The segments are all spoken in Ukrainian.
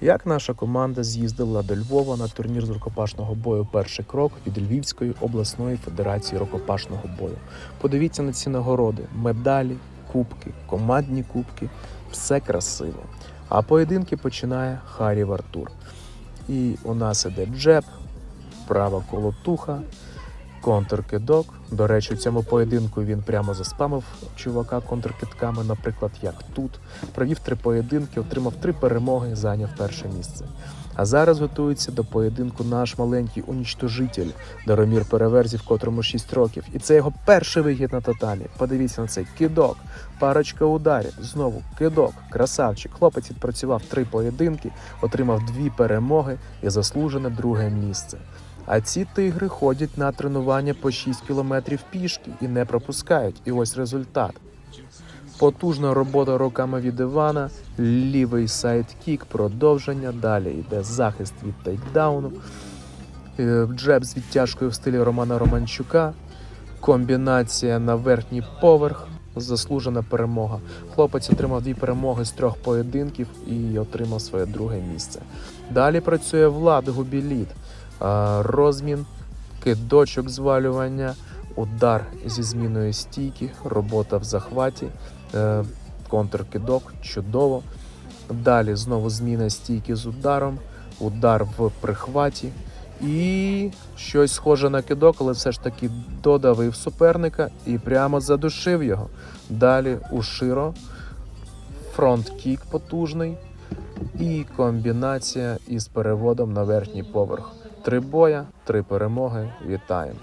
Як наша команда з'їздила до Львова на турнір з рукопашного бою Перший крок від Львівської обласної федерації рукопашного бою. Подивіться на ці нагороди: медалі, кубки, командні кубки все красиво. А поєдинки починає Харів Артур. І у нас іде джеб, права колотуха, контркидок. До речі, у цьому поєдинку він прямо заспамив чувака контркидками, наприклад, як тут. Провів три поєдинки, отримав три перемоги, зайняв перше місце. А зараз готується до поєдинку наш маленький унічтожитель Даромір Переверзів, котрому 6 років. І це його перший вихід на татамі. Подивіться на цей кидок, парочка ударів, знову кидок, красавчик. Хлопець відпрацював три поєдинки, отримав дві перемоги і заслужене друге місце. А ці тигри ходять на тренування по 6 кілометрів пішки і не пропускають. І ось результат. Потужна робота руками від Івана, лівий сайдкік, продовження. Далі йде захист від тейкдауну, е, джеб з відтяжкою в стилі Романа Романчука, комбінація на верхній поверх, заслужена перемога. Хлопець отримав дві перемоги з трьох поєдинків і отримав своє друге місце. Далі працює Влад Губіліт, розмін, кидочок звалювання, удар зі зміною стійки, робота в захваті, е, контркидок, чудово. Далі знову зміна стійки з ударом, удар в прихваті. І щось схоже на кидок, але все ж таки додавив суперника і прямо задушив його. Далі уширо, фронт-кік потужний і комбінація із переводом на верхній поверх. Три боя, три перемоги. Вітаємо.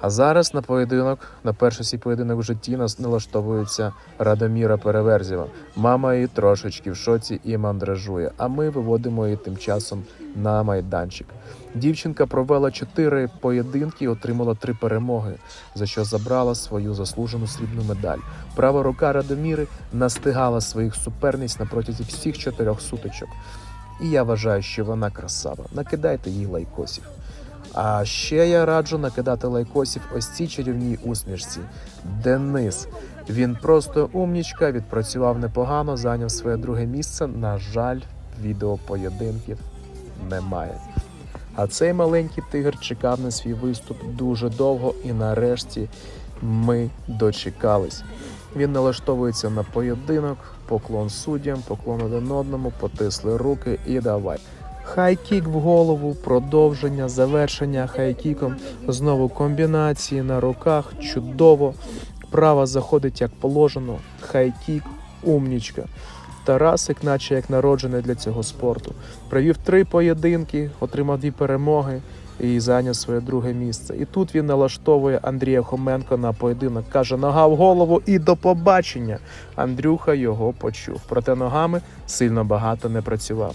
А зараз на поєдинок, на перший свій поєдинок в житті нас налаштовується Радоміра Переверзєва. Мама її трошечки в шоці і мандражує. А ми виводимо її тим часом на майданчик. Дівчинка провела чотири поєдинки і отримала три перемоги, за що забрала свою заслужену срібну медаль. Права рука Радоміри настигала своїх суперниць на протязі всіх чотирьох сутичок. І я вважаю, що вона красава. Накидайте їй лайкосів. А ще я раджу накидати лайкосів ось цій чарівній усмішці. Денис. Він просто умнічка, відпрацював непогано, зайняв своє друге місце. На жаль, відеопоєдинків немає. А цей маленький тигр чекав на свій виступ дуже довго, і нарешті ми дочекались. Він налаштовується на поєдинок, поклон суддям, поклон один одному, потисли руки і давай. Хайкік в голову, продовження, завершення хайкіком. Знову комбінації на руках. Чудово. Права заходить як положено. Хайкік, умнічка. Тарасик, наче як народжений для цього спорту. Провів три поєдинки, отримав дві перемоги і зайняв своє друге місце. І тут він налаштовує Андрія Хоменко на поєдинок. Каже, нога в голову і до побачення. Андрюха його почув. Проте ногами сильно багато не працював.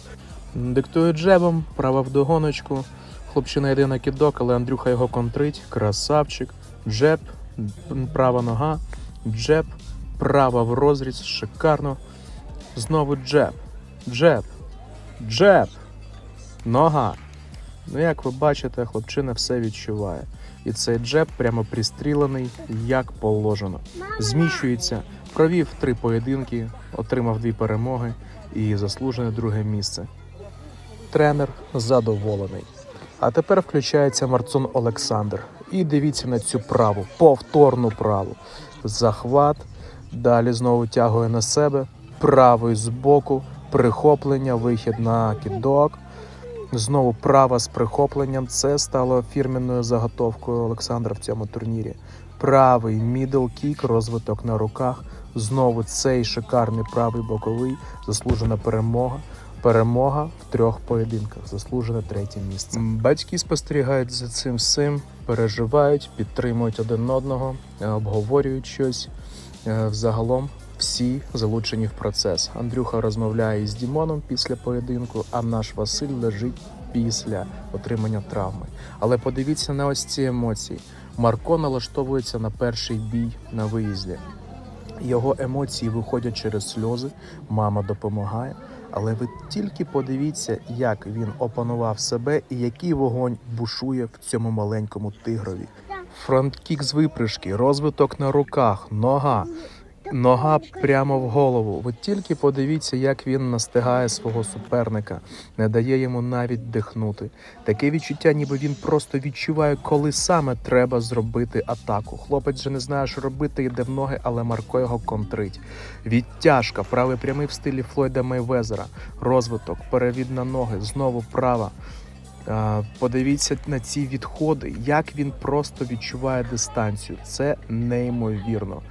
Диктує джебом, права вдогоночку. Хлопчина йде на кидок, але Андрюха його контрить. Красавчик. Джеб, права нога, джеб, права в розріз. Шикарно. Знову джеб. Джеб. Джеб. Нога. Ну, як ви бачите, хлопчина все відчуває. І цей джеб прямо пристрілений, як положено. Зміщується, провів три поєдинки, отримав дві перемоги і заслужене друге місце. Тренер задоволений. А тепер включається Марцон Олександр. І дивіться на цю праву, повторну праву. Захват. Далі знову тягує на себе. Правий збоку, прихоплення, вихід на кідок. Знову права з прихопленням. Це стало фірменною заготовкою Олександра в цьому турнірі. Правий мідл кік, розвиток на руках. Знову цей шикарний правий боковий, заслужена перемога. Перемога в трьох поєдинках, заслужене третє місце. Батьки спостерігають за цим всім, переживають, підтримують один одного, обговорюють щось. Е, Взагалом всі залучені в процес. Андрюха розмовляє із Дімоном після поєдинку, а наш Василь лежить після отримання травми. Але подивіться на ось ці емоції. Марко налаштовується на перший бій на виїзді. Його емоції виходять через сльози, мама допомагає. Але ви тільки подивіться, як він опанував себе і який вогонь бушує в цьому маленькому тигрові. Фронткік з випрыжки, розвиток на руках, нога. Нога прямо в голову. Ви тільки подивіться, як він настигає свого суперника, не дає йому навіть дихнути. Таке відчуття, ніби він просто відчуває, коли саме треба зробити атаку. Хлопець же не знає, що робити, йде в ноги, але Марко його контрить. Відтяжка, правий прямий в стилі Флойда Мейвезера, розвиток, перевід на ноги, знову права. Подивіться на ці відходи, як він просто відчуває дистанцію. Це неймовірно.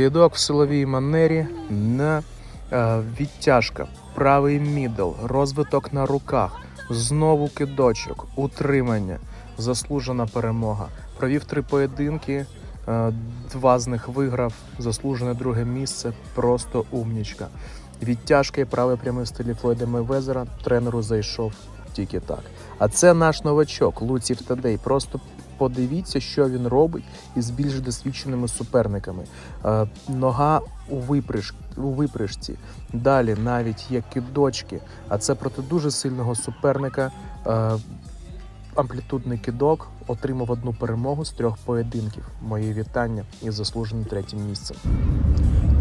Кидок в силовій манері на е, відтяжка, правий мідл, розвиток на руках, знову кидочок, утримання, заслужена перемога. Провів три поєдинки, е, два з них виграв, заслужене друге місце, просто умнічка. Відтяжка і правий прямий стилі Флойда Мейвезера тренеру зайшов тільки так. А це наш новачок Луців Тадей. Просто подивіться, що він робить із більш досвідченими суперниками. Е, нога у випряж, у випряжці. Далі навіть є кидочки, а це проти дуже сильного суперника. Е, амплітудний кидок отримав одну перемогу з трьох поєдинків. Мої вітання із заслуженим третім місцем.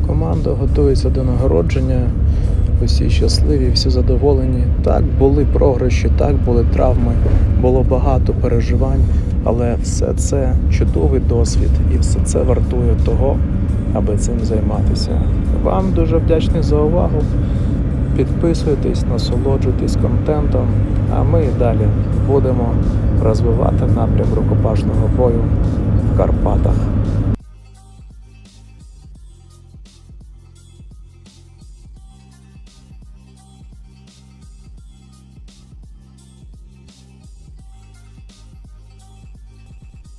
Команда готується до нагородження. Усі щасливі, всі задоволені. Так, були програші, так, були травми, було багато переживань, але все це чудовий досвід і все це вартує того, аби цим займатися. Вам дуже вдячний за увагу. Підписуйтесь, насолоджуйтесь контентом, а ми далі будемо розвивати напрям рукопашного бою в Карпатах.